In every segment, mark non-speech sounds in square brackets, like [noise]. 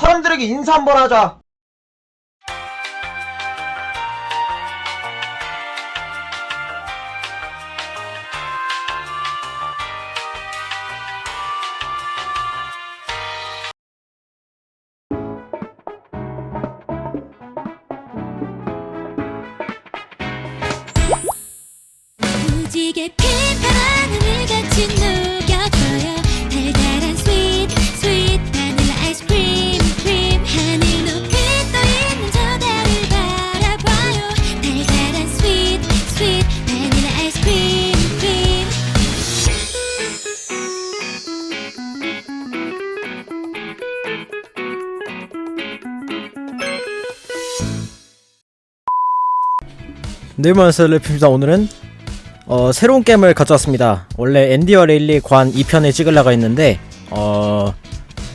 사람들에게 인사 한번 하자. 네이버스 래피입니다. 오늘은 어, 새로운 게임을 가져왔습니다. 원래 앤디어 레일리 관 2편을 찍으려고 했는데 어,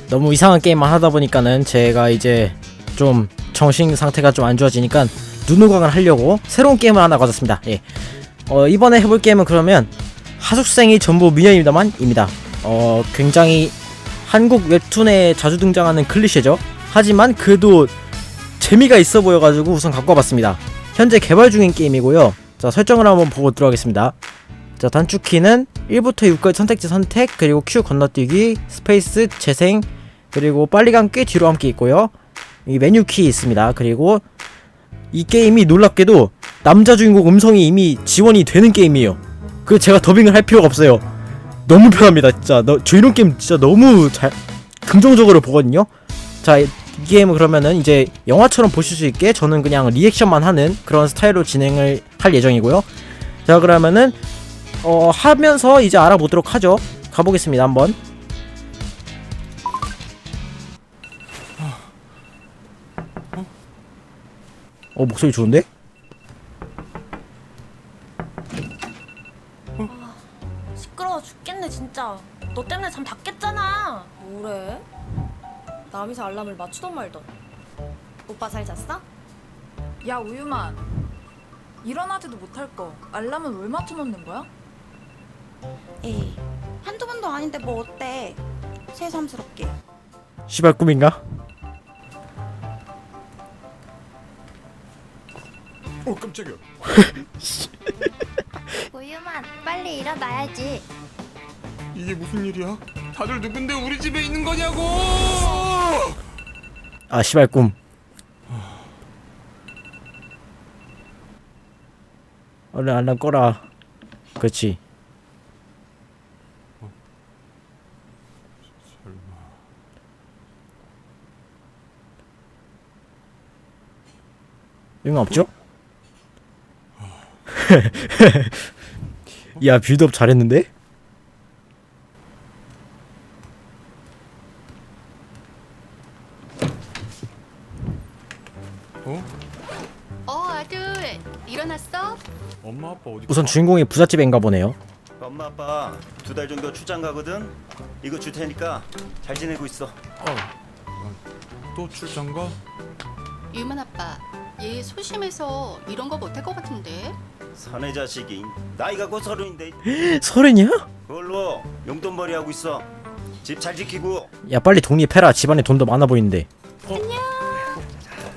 너무 이상한 게임만 하다 보니까는 제가 이제 좀 정신 상태가 좀 안 좋아지니까 눈호강을 하려고 새로운 게임을 하나 가졌습니다. 예. 어, 이번에 해볼 게임은 그러면 하숙생이 전부 미녀입니다만 입니다. 어, 굉장히 한국 웹툰에 자주 등장하는 클리셰죠. 하지만 그래도 재미가 있어 보여가지고 우선 갖고 와봤습니다 현재 개발 중인 게임이고요. 자, 설정을 한번 보고 들어가겠습니다. 자, 단축키는 1부터 6까지 선택지 선택, 그리고 Q 건너뛰기, 스페이스, 재생, 그리고 빨리 감기 뒤로 감기 있고요. 이 메뉴 키 있습니다. 그리고 이 게임이 놀랍게도 남자 주인공 음성이 이미 지원이 되는 게임이에요. 그 제가 더빙을 할 필요가 없어요. 너무 편합니다. 진짜 너, 저 이런 게임 진짜 너무 잘 긍정적으로 보거든요. 자, 이 게임은 그러면은 이제 영화처럼 보실 수 있게 저는 그냥 리액션만 하는 그런 스타일로 진행을 할 예정이고요. 자, 그러면은 어 하면서 이제 알아보도록 하죠. 가보겠습니다. 한번. 어 목소리 좋은데? 시끄러워 죽겠네 진짜 너 때문에 잠 다 깼잖아 뭐래? 남이서 알람을 맞추던 말던 오빠 잘 잤어? 야 우유만 일어나지도 못할 거 알람은 왜 맞춰놓는 거야? 에이 한두 번도 아닌데 뭐 어때 새삼스럽게 시발 꿈인가? 어 깜짝이야 [laughs] 우유만 빨리 일어나야지 이게 무슨 일이야? 다들 누군데 우리 집에 있는 거냐고 아 시발 꿈. 얼른 알람 꺼라. 그렇지. 응 없죠? [laughs] 야 빌드업 잘했는데? 우선 주인공이 부잣집인가 보네요. 엄마 아빠 두 달 정도 출장 가거든. 이거 줄 테니까 잘 지내고 있어. 또 출장 가? 유만 아빠 얘 소심해서 이런 거 못할 것 같은데 사내 자식이 나이가 곧 서른인데 [gasps] 서른이야? 그걸로 용돈벌이 하고 있어. 집 잘 지키고 야 빨리 독립해라. 집안에 돈도 많아 보이는데.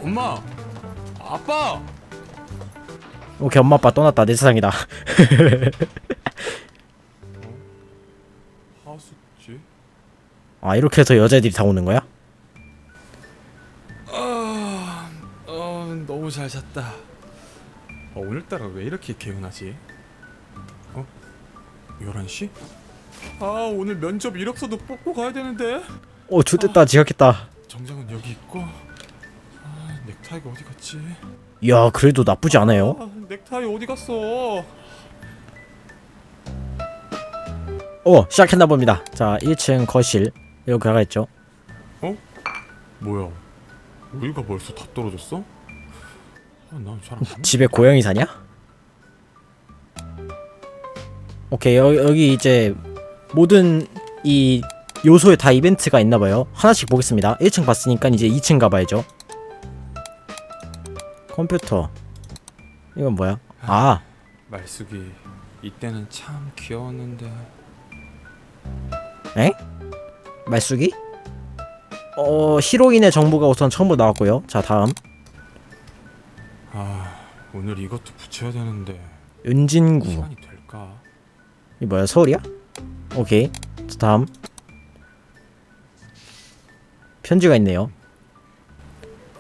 엄마 아빠 오케이 엄마 아빠 떠났다 내 세상이다. 하숙집 아 이렇게 해서 여자애들이 다 오는 거야? 아 어, 너무 잘 잤다 어, 오늘따라 왜 이렇게 개운하지? 어? 11시? 아 오늘 면접 이력서도 뽑고 가야 되는데 오 좋됐다 지각했다. 정장은 여기 있고 아, 넥타이가 어디 갔지? 야 그래도 나쁘지 않아요. 아, 넥타이 어디 갔어? 어 시작했나 봅니다. 자 1층 거실 이렇게 가겠죠. 뭐야? 우리가 벌써 다 떨어졌어? 아, 난잘안 집에 고양이 사냐? 오케이 여, 여기 이제 모든 이 요소에 다 이벤트가 있나봐요. 하나씩 보겠습니다. 1층 봤으니까 이제 2층 가봐야죠. 컴퓨터 이건 뭐야? 아 말숙이 이때는 참 귀여웠는데 에? 말숙이? 어 히로인의 정보가 우선 처음으로 나왔고요. 자 다음 아 오늘 이것도 붙여야 되는데 은진구 시간이 될까? 이 뭐야 서울이야? 오케이 자 다음 편지가 있네요.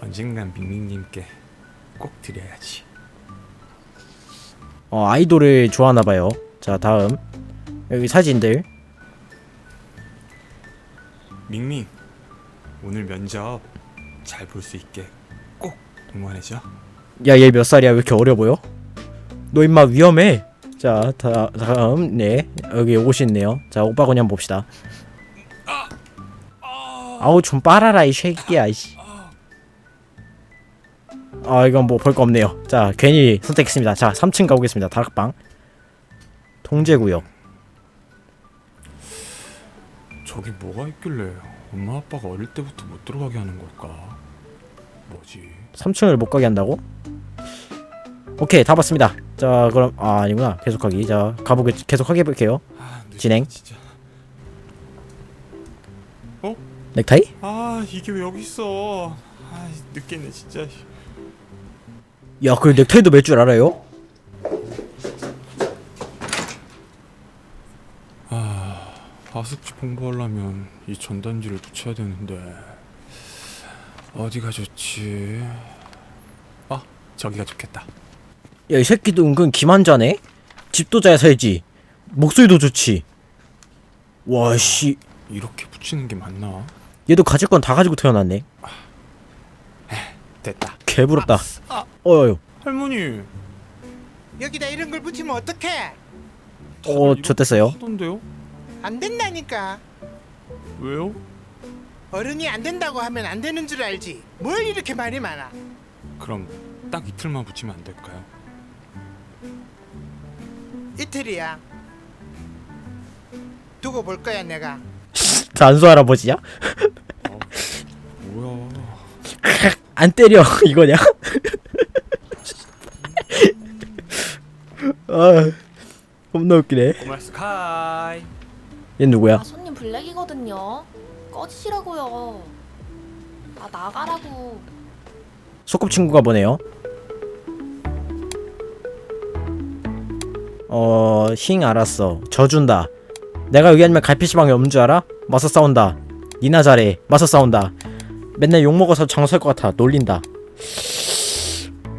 언젠간 밍밍님께 꼭 드려야지. 어 아이돌을 좋아하나 봐요. 자 다음 여기 사진들 밍밍 오늘 면접 잘 볼 수 있게 꼭 응원해줘. 야 얘 몇 살이야 왜 이렇게 어려 보여? 너 임마 위험해. 자 다, 다음 네 여기 옷이 있네요. 자 오빠 그냥 봅시다. 아우 좀 빨아라 이 새끼야 이씨. 아 이건 뭐 볼 거 없네요. 자 괜히 선택했습니다. 자 3층 가보겠습니다. 다락방 통제구역. 저기 뭐가 있길래 엄마 아빠가 어릴 때부터 못 들어가게 하는 걸까? 뭐지? 3층을 못 가게 한다고? 오케이 다 봤습니다. 자 그럼 아 아니구나 계속하기. 자 가보게 계속 하게 볼게요. 아, 늦었다, 진행. 진짜. 넥타이? 아 이게 왜 여기 있어? 아 늦겠네 진짜. 야 그 넥타이도 맬 줄 알아요? 아 하숙집 홍보하려면 이 전단지를 붙여야 되는데 어디가 좋지? 아 저기가 좋겠다. 야 이 새끼도 은근 기만자네? 집도 잘 살지 목소리도 좋지 와 씨 이렇게 붙이는 게 맞나? 얘도 가질 건 다 가지고 태어났네 됐다. 개부럽다 아. 어휴 할머니. 여기다 이런 걸 붙이면 어떡해? 어 좋댔어요 하던데요? 안 된다니까. 왜요? 어른이 안 된다고 하면 안 되는 줄 알지. 뭘 이렇게 말이 많아? 그럼 딱 이틀만 붙이면 안 될까요? 이틀이야. 두고 볼 거야 내가. 단수 할아버지야? 뭐야? 안 때려 [laughs] 이거냐? 아 겁나 웃기네 고마스 카이. 얘 누구야? 아 손님 블랙이거든요. 꺼지시라고요. 아 나가라고. 소꿉친구가 보네요 어... 힝 알았어 져준다 내가 여기 아니면 갈피시방에 없는 줄 알아? 맞서 싸운다 니나 잘해 맞서 싸운다 맨날 욕먹어서 장수할 것 같아 놀린다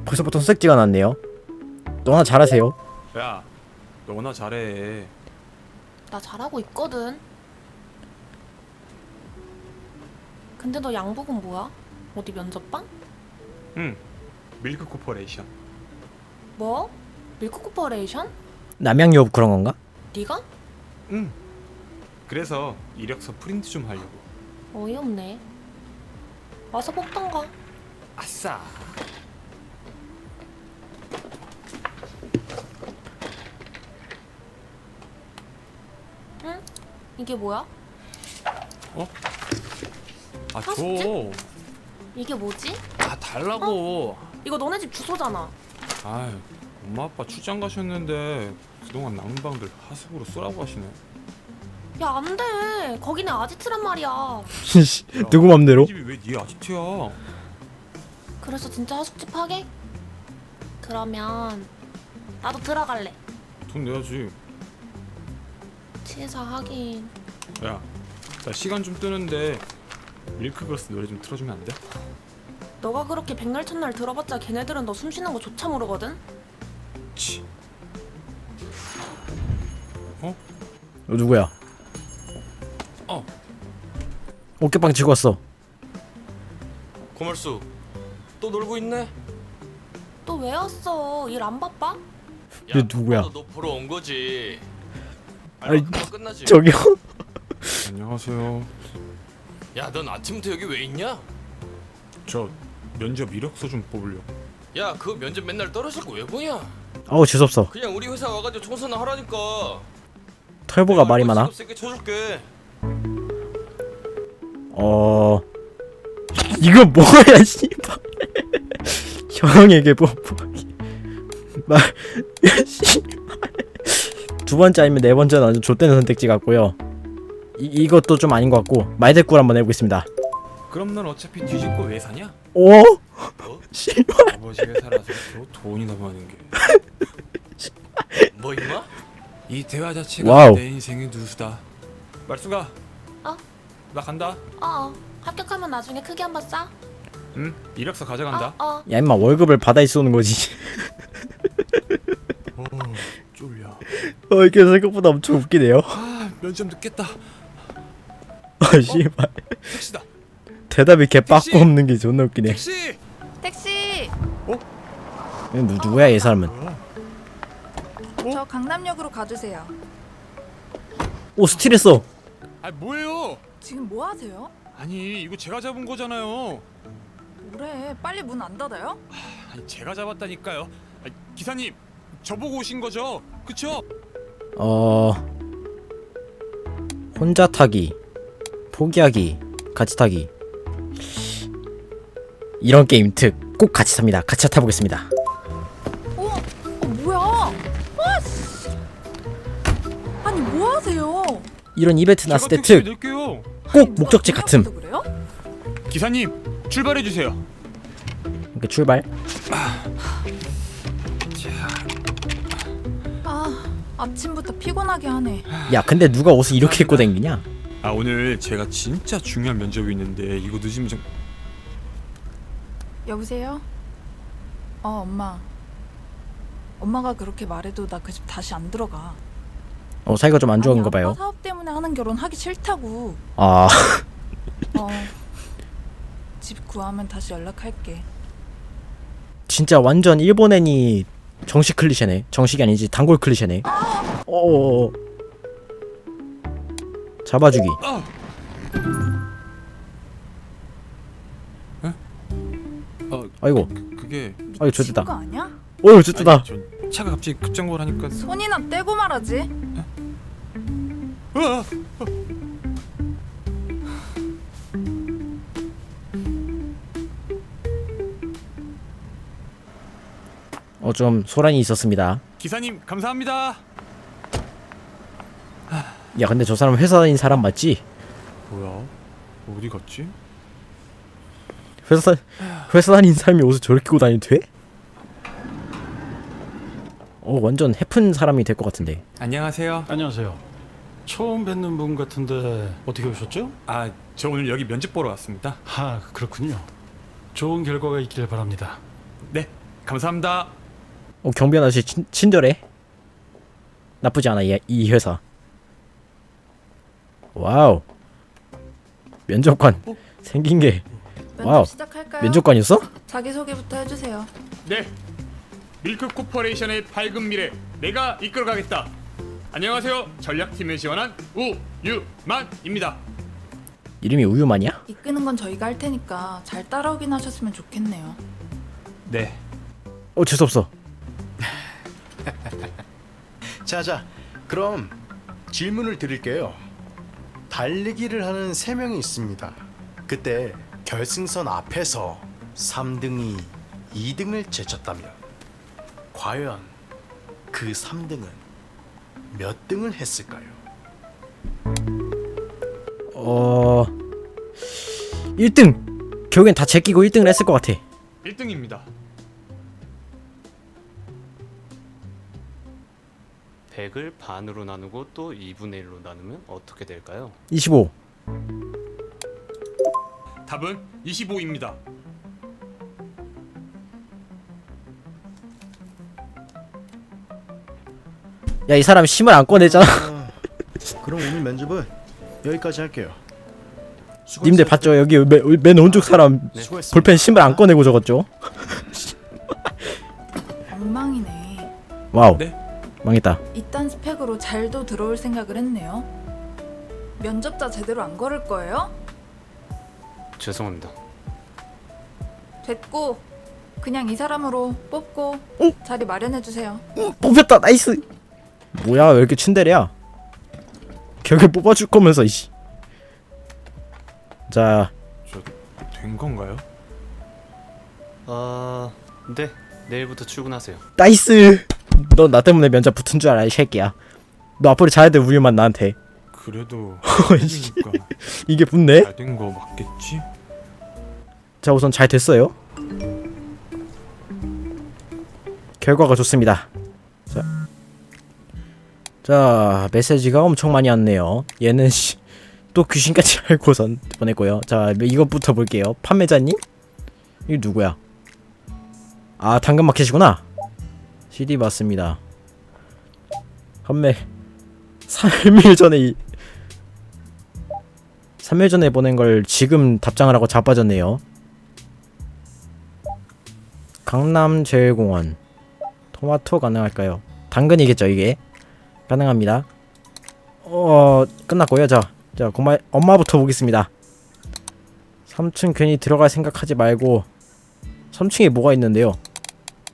벌써부터 색지가 났네요 너나 잘하세요 야, 너나 잘해. 나 잘하고 있거든. 근데 너 양복은 뭐야? 어디 면접방? 응. 밀크 코퍼레이션. 뭐? 밀크 코퍼레이션? 남양유업 그런 건가? 네가? 응. 그래서 이력서 프린트 좀 하려고. 어이없네. 와서 뽑던가. 아싸. 응? 이게 뭐야? 아, 사실지? 줘. 이게 뭐지? 아, 달라고. 이거 너네 집 주소잖아. 아, 엄마 아빠 출장 가셨는데 그동안 남은 방들 하숙으로 쓰라고 하시네. 야, 안 돼. 거기는 아지트란 말이야. [laughs] 누구 맘대로? 이 집이 왜 네 아지트야? 그래서 진짜 하숙집 하게? 그러면 나도 들어갈래. 돈 내야지. 치사 하긴. 야, 나 시간 좀 뜨는데 밀크걸스 노래 좀 틀어주면 안 돼? 너가 그렇게 백날 첫날 들어봤자 걔네들은 너 숨 쉬는 거 조차 모르거든. 치. 어, 누구야? 어. 어깨빵 치고 왔어 고말수 또 놀고 있네? 또 왜 왔어? 일 안 바빠? 얘 누구야? 너 보러 온 거지. 아니, 금방 끝나지. 저기요? [laughs] 안녕하세요. 야, 넌 아침부터 여기 왜 있냐? 저 면접 이력서 좀 뽑으려고. 야, 그 면접 맨날 떨어지고 왜 보냐? 아우 재수없어 그냥 우리 회사 와가지고 청소나 하라니까. 털보가 말이 많아 세게 쳐줄게. 어... 이거 뭐야 [laughs] 씨발 형에게 뽀뽀하기 말... 두 번째 아니면 네 번째는 완전 좆되는 선택지 같고요 이, 이것도 좀 아닌 것 같고 말대꾸를 한번 해보겠습니다 그럼 넌 어차피 뒤집고 왜 사냐? 오? [laughs] 씨발 아버지가 살아서 또 돈이나 버는 게. 뭐 임마? 이 대화 자체가 와우. 내 인생의 누수다. 말수가. 어? 나 간다. 어 합격하면 나중에 크게 한번 싸 응? 이력서 가져간다. 어, 어. 야 임마 월급을 바다에 쏘는 거지 오, 쫄려. 어 이게 생각보다 엄청 웃기네요 아, 면접 늦겠다. 아 씨발 택시다. 대답이 개 택시! 빠꾸 없는 게 존나 웃기네 택시. 택시! 누, 누구야 이 사람은 저 강남역으로 가주세요. 오 스틸했어 아, 뭐예요? 지금 뭐 하세요? 아니, 이거 제가 잡은 거잖아요. 뭐래? 빨리 문 안 닫아요? 아니, 제가 잡았다니까요. 아, 기사님, 저보고 오신 거죠? 그쵸? 어 혼자 타기 포기하기 같이 타기 이런 게임 특 꼭 같이 탑니다 같이 타보겠습니다 어? 어 뭐야? 아 씨! 아니 뭐 하세요? 이런 이벤트 났을 제가 때 택시 특 낼게요. 꼭 목적지 누가 같음 그래요? 기사님, 출발해 주세요. 이렇게 출발 아 아침부터 피곤하게 하네. 야 근데 누가 옷을 이렇게 입고 다니냐 아, 오늘 제가 진짜 중요한 면접이 있는데 이거 늦으면 좀 여보세요? 어 엄마. 엄마가 그렇게 말해도 나 그 집 다시 안 들어가. 어 사이가 좀 안 좋은가 봐요 사업 때문에 하는 결혼 하기 싫다고. 아 어. 집 구하면 다시 연락할게. 진짜 완전 일본 애니 정식 클리셰네 정식이 아니지 단골 클리셰네 어어어 잡아주기 아! 어, 아이고 그게 아이고 거 아니야? 어휴 좋다 아니, 전 차가 갑자기 급정거를 하니까 손이나 떼고 말하지. 으아! 어 좀 소란이 있었습니다 기사님 감사합니다. 야 근데 저 사람 회사 다닌 사람 맞지? 뭐야? 어디 갔지? 회사 회사 다닌 사람이 옷을 저렇게 입고 다니도 돼? 어 완전 해픈 사람이 될 것 같은데 안녕하세요. 안녕하세요. 처음 뵙는 분 같은데 어떻게 오셨죠? 아, 저 오늘 여기 면접 보러 왔습니다. 아, 그렇군요. 좋은 결과가 있길 바랍니다. 네, 감사합니다. 어 경비 아저씨 친, 친절해 나쁘지 않아 이, 이 회사 와우 면접관 생긴 게 면접 와우 시작할까요? 면접관이었어? 자기 소개부터 해주세요. 네, 밀크 코퍼레이션의 밝은 미래 내가 이끌어가겠다. 안녕하세요, 전략팀을 지원한 우유만입니다. 이름이 우유만이야? 이끄는 건 저희가 할 테니까 잘 따라오긴 하셨으면 좋겠네요. 네, 어 재수없어 [laughs] 자자, 그럼 질문을 드릴게요. 달리기를 하는 세 명이 있습니다. 그때 결승선 앞에서 3등이 2등을 제쳤다면 과연 그 3등은 몇 등을 했을까요? 어 1등 결국엔 다 제끼고 1등을 했을 것 같아 1등입니다. 100을 반으로 나누고 또 2분의 1로 나누면 어떻게 될까요? 25 답은 25입니다. 야 이 사람 심을 안 꺼내잖아 그럼 오늘 면접은 여기까지 할게요. 님들 봤죠 여기 맨, 맨 오른쪽 사람 수고했습니다. 볼펜 심을 안 꺼내고 적었죠 엉망이네. 와우 네. 망했다 이딴 스펙으로 잘도 들어올 생각을 했네요. 면접자 제대로 안 걸을 거예요? 죄송합니다. 됐고 그냥 이 사람으로 뽑고 자리 마련해 주세요. 뽑혔다 나이스 뭐야 왜 이렇게 츤데레야 결국 뽑아줄 거면서 이씨 자 된 건가요? 아, 네. 내일부터 출근하세요. 나이스 너나 때문에 면접 붙은 줄 알아 이 새끼야. 너 앞으로 잘해야 돼 우유만 나한테. 그래도 [laughs] 씨. 그러니까. 이게 붙네? 잘된 거 맞겠지? 자 우선 잘 됐어요. 결과가 좋습니다. 자, 자 메시지가 엄청 많이 왔네요. 얘는 씨, 또 귀신같이 [laughs] 알고선 보냈고요. 자 이것부터 볼게요. 판매자님? 이거 누구야? 아 당근마켓이구나 CD 맞습니다 판매 3일 전에 이 3일 전에 보낸 걸 지금 답장을 하고 자빠졌네요. 강남제일공원 토마토 가능할까요? 당근이겠죠 이게 가능합니다. 어 끝났고요. 자, 자 고마 엄마부터 보겠습니다. 3층 괜히 들어갈 생각하지 말고 3층에 뭐가 있는데요.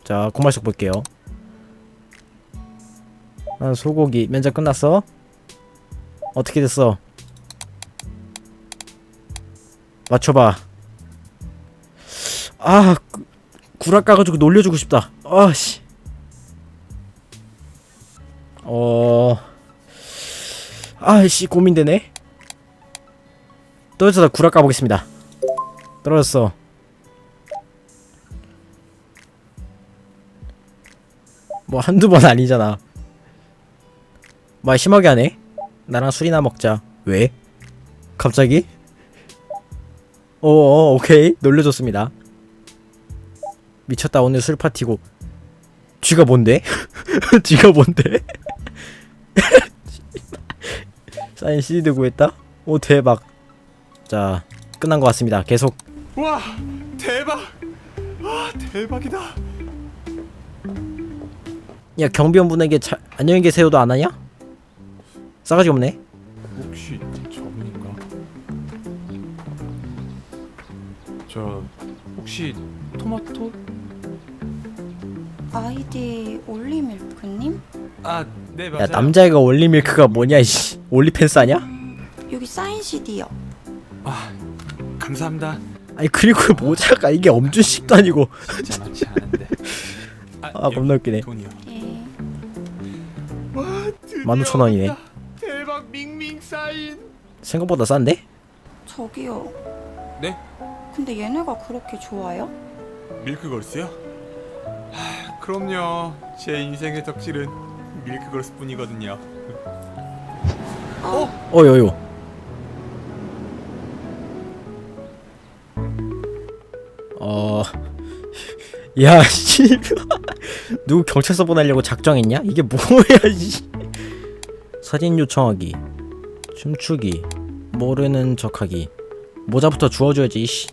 자 고말숙 볼게요. 아, 소고기 면접 끝났어? 어떻게 됐어? 맞춰봐. 아, 구- 구락 까가지고 놀려주고 싶다. 아씨. 어, 아씨 고민되네. 떨어져서 구락 까보겠습니다. 떨어졌어. 뭐 한두 번 아니잖아. 말 심하게 하네. 나랑 술이나 먹자. 왜? 갑자기? 어, 어 오케이 놀려줬습니다 미쳤다 오늘 술 파티고 쥐가 뭔데? [laughs] 쥐가 뭔데? [laughs] 사인 CD도 구했다? 오 대박 자 끝난 것 같습니다 계속 와 대박. 와 대박이다. 야 경비원분에게 자, 안녕히 계세요도 안 하냐? 싸가지 없네 혹시 저분인가? 저 혹시 토마토? 아이디 올리밀크님? 아, 네 맞아요. 야 남자애가 올리밀크가 뭐냐 이씨 올리팬스 아냐? 여기 사인 CD요. 감사합니다. 아니 그리고 [laughs] 모자가 이게 엄준식도 아니고 진짜 많지 않은데. [laughs] 아 겁나 웃기네 돈이요. 예. 와, 드디어 15,000원이네 왔다. 대박 밍밍 사인. 생각보다 싼데? 저기요. 네? 근데 얘네가 그렇게 좋아요? 밀크걸스요? 하, 그럼요. 제 인생의 덕질은 밀크걸스뿐이거든요. 어여요 어... [laughs] 야 씨... [laughs] 누구 경찰서 보내려고 작정했냐? 이게 뭐야 [laughs] 씨. 사진 요청하기 춤추기 모르는 척하기 모자부터 주워줘야지 씨.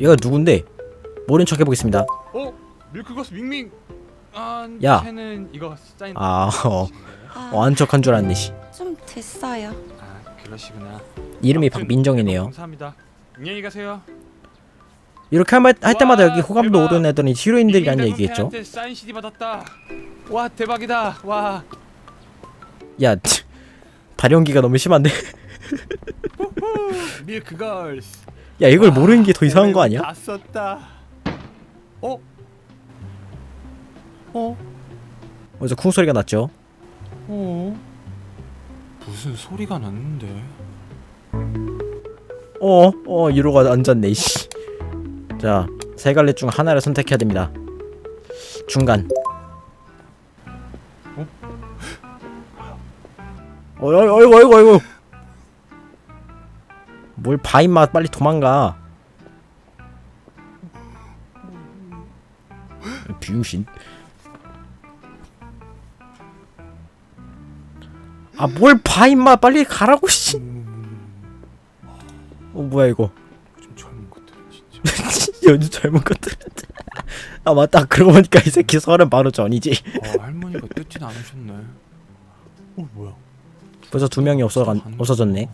얘가 누군데? 모른 척 해보겠습니다 어? 밍밍. 아, 야. 쟤는 이거 사인. 아... 어... 어, 안 척한 줄 알았네 씨. 좀 됐어요. 아, 그러시구나. 이름이 아무튼 박민정이네요 감사합니다. 안녕히 가세요. 이렇게 할, 말- 할 때마다 여기 와, 호감도 대박. 오르는 애들은 히로인들이라는 밍밍 얘기겠죠? 사인 CD 받았다. 와 대박이다. 와. 야 발연기가 너무 심한데? 밀크걸스. 야 이걸 모르는 게 더 이상한 거 아니야? 다 썼다. 어? 어? 어디서 쿵 소리가 났죠? 어? 무슨 소리가 났는데? 어, 어, 이로가 앉았네, 씨. 자, 세 갈래 중 하나를 선택해야 됩니다. 중간. 어? 어이, 어이, 어이구, 어이구, 어이구. 뭘 봐, 임마. 빨리 도망가. 비우신. 아, 뭘 봐, 임마. 빨리 가라고, 씨. 어, 뭐야, 이거. 좀 젊은 것들 진짜. 요즘 젊은 것들. [laughs] 아 맞다. 그러고 보니까 이 새끼 서른 바로 전이지. 어, 할머니가 뜯진 않으셨네. 어 뭐야? 벌써 두 명이 없어 없어졌네.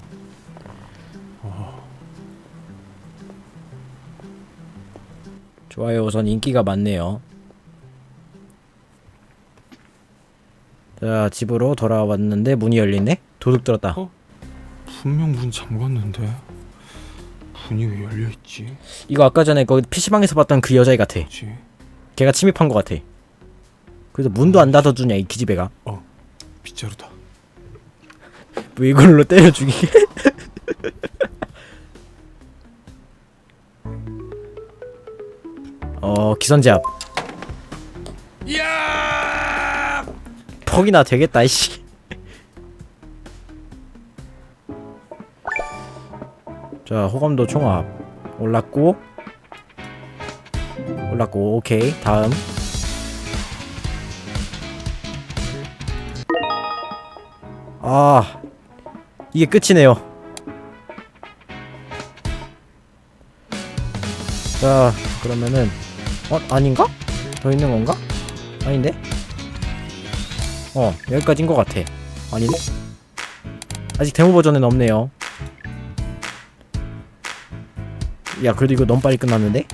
좋아요. 우선 인기가 많네요. 자 집으로 돌아왔는데 문이 열리네. 도둑 들었다. 어? 분명 문 잠갔는데 문이 왜 열려 있지? 이거 아까 전에 거기 PC방에서 봤던 그 여자애 같아. 뭐지? 걔가 침입한 것 같아. 그래서 문도 안 닫아주냐 이 기집애가. 빗자루다. 왜 이걸로 때려 죽이게? [laughs] 어 기선제압. 야! 퍽이나 되겠다 이씨. 자 호감도 총합. 올랐고. 올랐고 오케이. 다음. 아 이게 끝이네요. 자 그러면은 어 아닌가? 더 있는 건가? 아닌데? 어 여기까지인 것 같아 아니네? 아직 데모 버전은 없네요 야 그래도 이거 너무 빨리 끝났는데?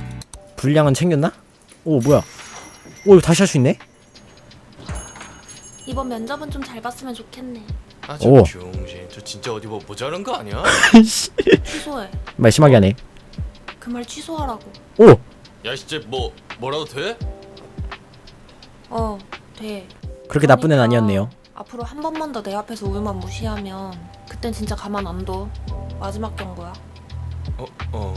분량은 챙겼나? 오 뭐야 오 이거 다시 할 수 있네? 이번 면접은 좀 잘 봤으면 좋겠네. 아, 오. 저 병신. 저 진짜 어디 뭐 모자란 거 아니야? [laughs] 취소해. 말 심하게 하네 그 말 취소하라고. 오! 야, 진짜 뭐 뭐라도 돼? 어, 돼. 그렇게 나쁜 애는 아니었네요 앞으로 한 번만 더 내 앞에서 우유만 무시하면 그땐 진짜 가만 안 둬. 마지막 경고야. 어, 어.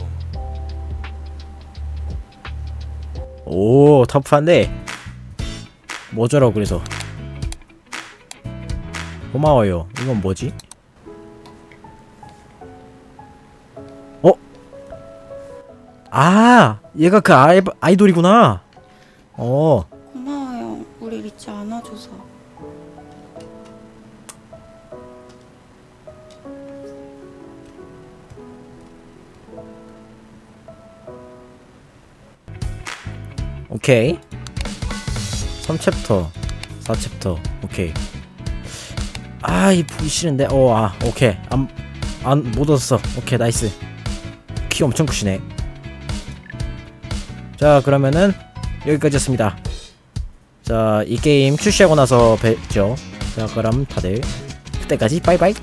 오 터프한데 뭐저라고 그래서 고마워요 이건 뭐지? 아 얘가 그 아이, 아이돌이구나. 어. 고마워요. 우리 잊지 않아줘서. 오케이. 3챕터 4챕터. 오케이. 아이 보기 싫은데. 어아 오케이. 안안못 얻었어. 오케이 나이스. 키 엄청 크시네 자 그러면은 여기까지였습니다. 자 이 게임 출시하고 나서 뵙죠. 자 그럼 다들 그때까지 빠이빠이